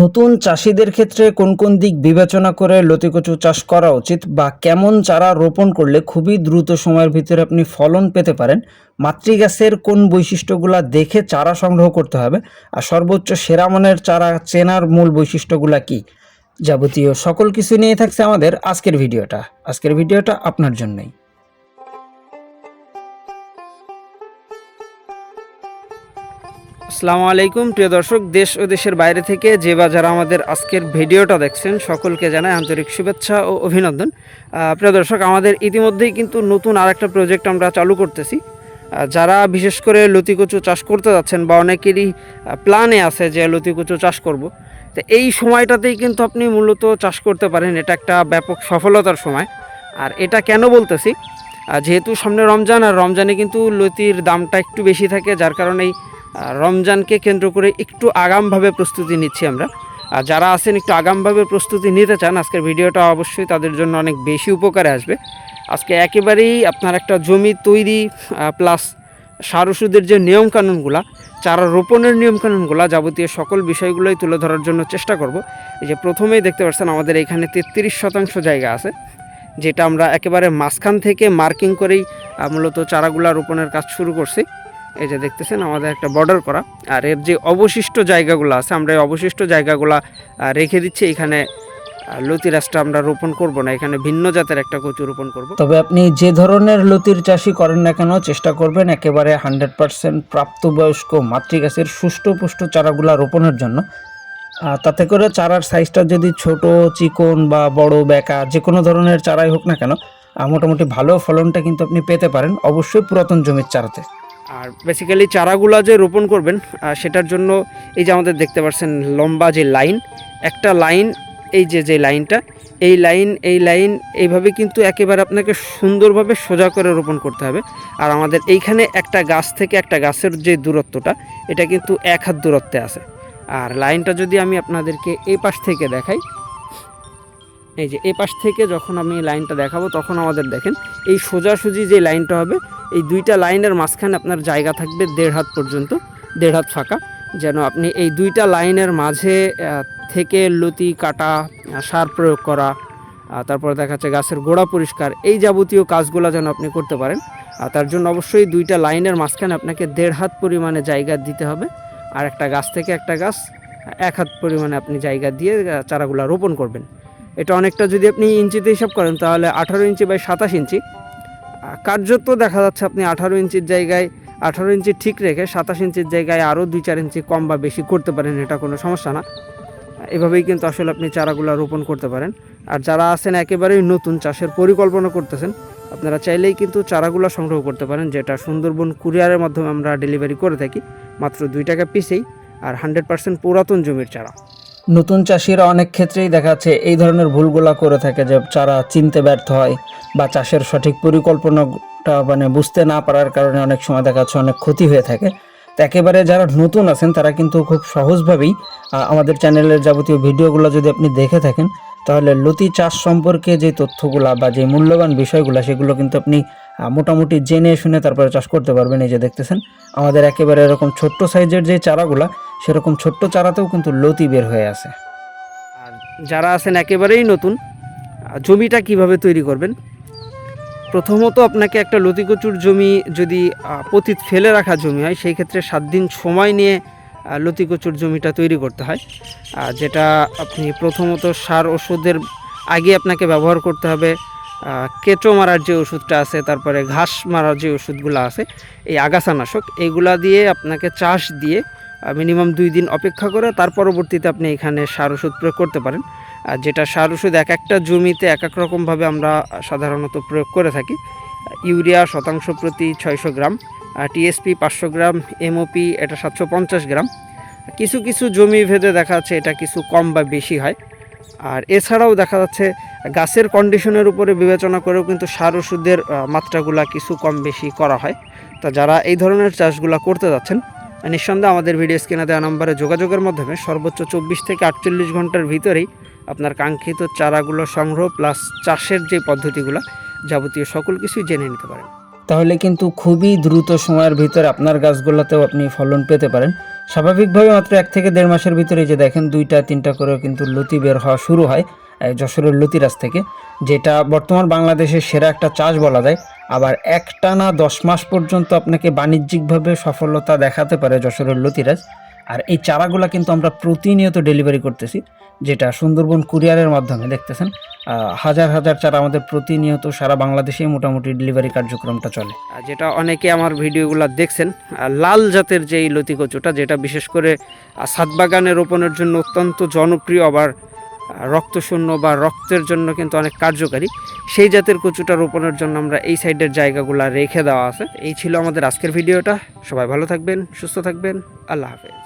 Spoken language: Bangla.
নতুন চাষিদের ক্ষেত্রে কোন কোন দিক বিবেচনা করে লতিকচু চাষ করা উচিত বা কেমন চারা রোপণ করলে খুবই দ্রুত সময়ের ভিতরে আপনি ফলন পেতে পারেন? মাতৃগাছের কোন বৈশিষ্ট্যগুলা দেখে চারা সংগ্রহ করতে হবে? আর সর্বোচ্চ সেরা মানের চারা চেনার মূল বৈশিষ্ট্যগুলা কি? যাবতীয় সকল কিছু নিয়ে থাকছে আমাদের আজকের ভিডিওটা। আজকের ভিডিওটা আপনার জন্যই। আসসালামু আলাইকুম। প্রিয় দর্শক, দেশ ও দেশের বাইরে থেকে যে বা যারা আমাদের আজকের ভিডিওটা দেখছেন, সকলকে জানাই আন্তরিক শুভেচ্ছা ও অভিনন্দন। প্রিয় দর্শক, আমাদের ইতিমধ্যেই কিন্তু নতুন আরেকটা প্রজেক্ট আমরা চালু করতেছি। যারা বিশেষ করে লতিকচু চাষ করতে যাচ্ছেন বা অনেকেরই প্ল্যানে আছে যে লতিকচু চাষ করব, তো এই সময়টাতেই কিন্তু আপনি মূলত চাষ করতে পারেন। এটা একটা ব্যাপক সফলতার সময়। আর এটা কেন বলতেছি? যেহেতু সামনে রমজান, আর রমজানে কিন্তু লতির দামটা একটু বেশি থাকে, যার কারণেই রমজানকে কেন্দ্র করে একটু আগামভাবে প্রস্তুতি নিচ্ছি আমরা। আর যারা আছেন একটু আগামভাবে প্রস্তুতি নিতে চান, আজকের ভিডিওটা অবশ্যই তাদের জন্য অনেক বেশি উপকারে আসবে। আজকে একেবারেই আপনার একটা জমি তৈরি প্লাস সার ওষুধের যে নিয়মকানুনগুলা, চারা রোপণের নিয়মকানুনগুলা যাবতীয় সকল বিষয়গুলোই তুলে ধরার জন্য চেষ্টা করব। এই যে প্রথমেই দেখতে পাচ্ছেন আমাদের এখানে তেত্রিশ শতাংশ জায়গা আছে, যেটা আমরা একেবারে মাঝখান থেকে মার্কিং করেই মূলত চারাগুলা রোপণের কাজ শুরু করছি। এই যে দেখতেছেন, আমাদের একটা বর্ডার করা। আর এর যে অবশিষ্ট জায়গাগুলো আছে, আমরা এই অবশিষ্ট জায়গাগুলা রেখে দিচ্ছি। এখানে লতি রাসটা আমরা রোপণ করব না, এখানে ভিন্ন জাতের একটা কচু রোপণ করব। তবে আপনি যে ধরনের লতির চাষই করেন না কেন, চেষ্টা করবেন একেবারে হান্ড্রেড পার্সেন্ট প্রাপ্তবয়স্ক মাতৃগাছের সুষ্ঠু পুষ্ট চারাগুলা রোপণের জন্য। তাতে করে চারার সাইজটা যদি ছোট, চিকন বা বড়, বেকা, যে কোনো ধরনের চারাই হোক না কেন মোটামুটি ভালো ফলনটা কিন্তু আপনি পেতে পারেন অবশ্যই পুরাতন জমির চারাতে। আর বেসিক্যালি চারাগুলা যে রোপণ করবেন সেটার জন্য এই যে আমাদের দেখতে পাচ্ছেন লম্বা যে লাইন, একটা লাইন, এই যে যে লাইনটা, এই লাইন এই লাইন এইভাবে কিন্তু একেবারে আপনাকে সুন্দরভাবে সোজা করে রোপণ করতে হবে। আর আমাদের এইখানে একটা গাছ থেকে একটা গাছের যে দূরত্বটা, এটা কিন্তু এক হাত দূরত্বে আছে। আর লাইনটা যদি আমি আপনাদেরকে এই পাশ থেকে দেখাই এই যে এই পাশ থেকে যখন আমি লাইনটা দেখাবো, তখন আমাদের দেখেন, এই সোজাসুজি যে লাইনটা হবে, এই দুইটা লাইনের মাঝখানে আপনার জায়গা থাকবে দেড় হাত পর্যন্ত, দেড় হাত ফাঁকা। যেন আপনি এই দুইটা লাইনের মাঝে থেকে লতি, কাটা সার প্রয়োগ করা তারপরে দেখা যাচ্ছে গাছের গোড়া পরিষ্কার, এই যাবতীয় কাজগুলো যেন আপনি করতে পারেন। আর তার জন্য অবশ্যই দুইটা লাইনের মাঝখানে আপনাকে দেড় হাত পরিমাণে জায়গা দিতে হবে। আর একটা গাছ থেকে একটা গাছ, এক হাত পরিমাণে আপনি জায়গা দিয়ে চারাগুলো রোপণ করবেন। এটা অনেকটা যদি আপনি ইঞ্চিতে হিসাব করেন, তাহলে আঠারো ইঞ্চি বাই সাতাশ ইঞ্চি। কার্যত দেখা যাচ্ছে আপনি আঠারো ইঞ্চির জায়গায়, আঠারো ইঞ্চি ঠিক রেখে সাতাশ ইঞ্চির জায়গায় আরও দুই চার ইঞ্চি কম বা বেশি করতে পারেন, এটা কোনো সমস্যা না। এভাবেই কিন্তু আসলে আপনি চারাগুলা রোপণ করতে পারেন। আর যারা আছেন একেবারেই নতুন, চাষের পরিকল্পনা করতেছেন, আপনারা চাইলেই কিন্তু চারাগুলা সংগ্রহ করতে পারেন, যেটা সুন্দরবন কুরিয়ারের মাধ্যমে আমরা ডেলিভারি করে থাকি। মাত্র দুই টাকা পিসেই, আর হান্ড্রেড পার্সেন্ট পুরাতন জমির চারা। নতুন চাষিরা অনেক ক্ষেত্রেই দেখা যাচ্ছে এই ধরনের ভুলগুলা করে থাকে যে চারা চিনতে ব্যর্থ হয় বা চাষের সঠিক পরিকল্পনাটা মানে বুঝতে না পারার কারণে অনেক সময় দেখা যাচ্ছে অনেক ক্ষতি হয়ে থাকে। তো একেবারে যারা নতুন আছেন, তারা কিন্তু খুব সহজভাবেই আমাদের চ্যানেলের যাবতীয় ভিডিওগুলো যদি আপনি দেখে থাকেন, তাহলে লতি চাষ সম্পর্কে যে তথ্যগুলা বা যে মূল্যবান বিষয়গুলো, সেগুলো কিন্তু আপনি মোটামুটি জেনে শুনে তারপরে চাষ করতে পারবেন, এই যে দেখতেছেন। আমাদের একেবারে এরকম ছোট্ট সাইজের যে চারাগুলা, সেরকম ছোট্ট চারাতেও কিন্তু লতি বের হয়ে আছে। আর যারা আছেন একেবারেই নতুন জমিটা কীভাবে তৈরি করবেন? প্রথমত আপনাকে একটা লতিকচুর জমি যদি পতিত ফেলে রাখা জমি হয়, সেই ক্ষেত্রে সাত দিন সময় নিয়ে লতিকচুর জমিটা তৈরি করতে হয়। যেটা আপনি প্রথমত সার ওষুধের আগে আপনাকে ব্যবহার করতে হবে কেঁচো মারার যে ওষুধটা আছে, তারপরে ঘাস মারার যে ওষুধগুলো আছে, এই আগাছানাশক এইগুলা দিয়ে আপনাকে চাষ দিয়ে মিনিমাম দুই দিন অপেক্ষা করে, তার পরবর্তীতে আপনি এখানে সার ওষুধ প্রয়োগ করতে পারেন। আর যেটা সার ওষুধ এক একটা জমিতে এক এক রকমভাবে আমরা সাধারণত প্রয়োগ করে থাকি, ইউরিয়া শতাংশ প্রতি ছয়শো গ্রাম টিএসপি পাঁচশো গ্রাম, এমওপি এটা সাতশো পঞ্চাশ গ্রাম। কিছু কিছু জমি ভেদে দেখা যাচ্ছে এটা কিছু কম বা বেশি হয়। আর এছাড়াও দেখা যাচ্ছে গাছের কন্ডিশনের উপরে বিবেচনা করেও কিন্তু সার ওষুধের মাত্রাগুলা কিছু কম বেশি করা হয়। তো যারা এই ধরনের চাষগুলা করতে যাচ্ছেন, নিঃসন্দেহে আমাদের ভিডিও স্ক্রিনে দেওয়া নম্বরে যোগাযোগের মাধ্যমে সর্বোচ্চ চব্বিশ থেকে আটচল্লিশ ঘণ্টার ভিতরেই আপনার কাঙ্ক্ষিত চারাগুলো সংগ্রহ প্লাস চাষের যে পদ্ধতিগুলো, যাবতীয় সকল কিছুই জেনে নিতে পারেন। তাহলে কিন্তু খুবই দ্রুত সময়ের ভিতরে আপনার গাছগুলোতেও আপনি ফলন পেতে পারেন। স্বাভাবিকভাবে মাত্র এক থেকে দেড় মাসের ভিতরে যে দেখেন, দুইটা, তিনটা করেও কিন্তু লতি বের হওয়া শুরু হয় যশোরের লতিরাজ থেকে, যেটা বর্তমান বাংলাদেশের সেরা একটা চাষ বলা যায়। আবার একটানা দশ মাস পর্যন্ত আপনাকে বাণিজ্যিকভাবে সফলতা দেখাতে পারে যশোরের লতিরাজ আর এই চারাগুলা কিন্তু আমরা প্রতিনিয়ত ডেলিভারি করতেছি যেটা সুন্দরবন কুরিয়ারের মাধ্যমে দেখতেছেন? হাজার হাজার চারা আমাদের প্রতিনিয়ত সারা বাংলাদেশেই মোটামুটি ডেলিভারি কার্যক্রমটা চলে। যেটা অনেকে আমার ভিডিওগুলো দেখছেন লাল জাতের যে লতি কচুটা যেটা বিশেষ করে আহ, ছাদ বাগানে রোপণের জন্য অত্যন্ত জনপ্রিয় আবার রক্তশূন্য বা রক্তের জন্য কিন্তু অনেক কার্যকারী সেই জাতের কচুটা রোপণের জন্য আমরা এই সাইডের জায়গাগুলো রেখে দেওয়া আছে। এই ছিল আমাদের আজকের ভিডিওটা। সবাই ভালো থাকবেন সুস্থ থাকবেন। আল্লাহ হাফেজ।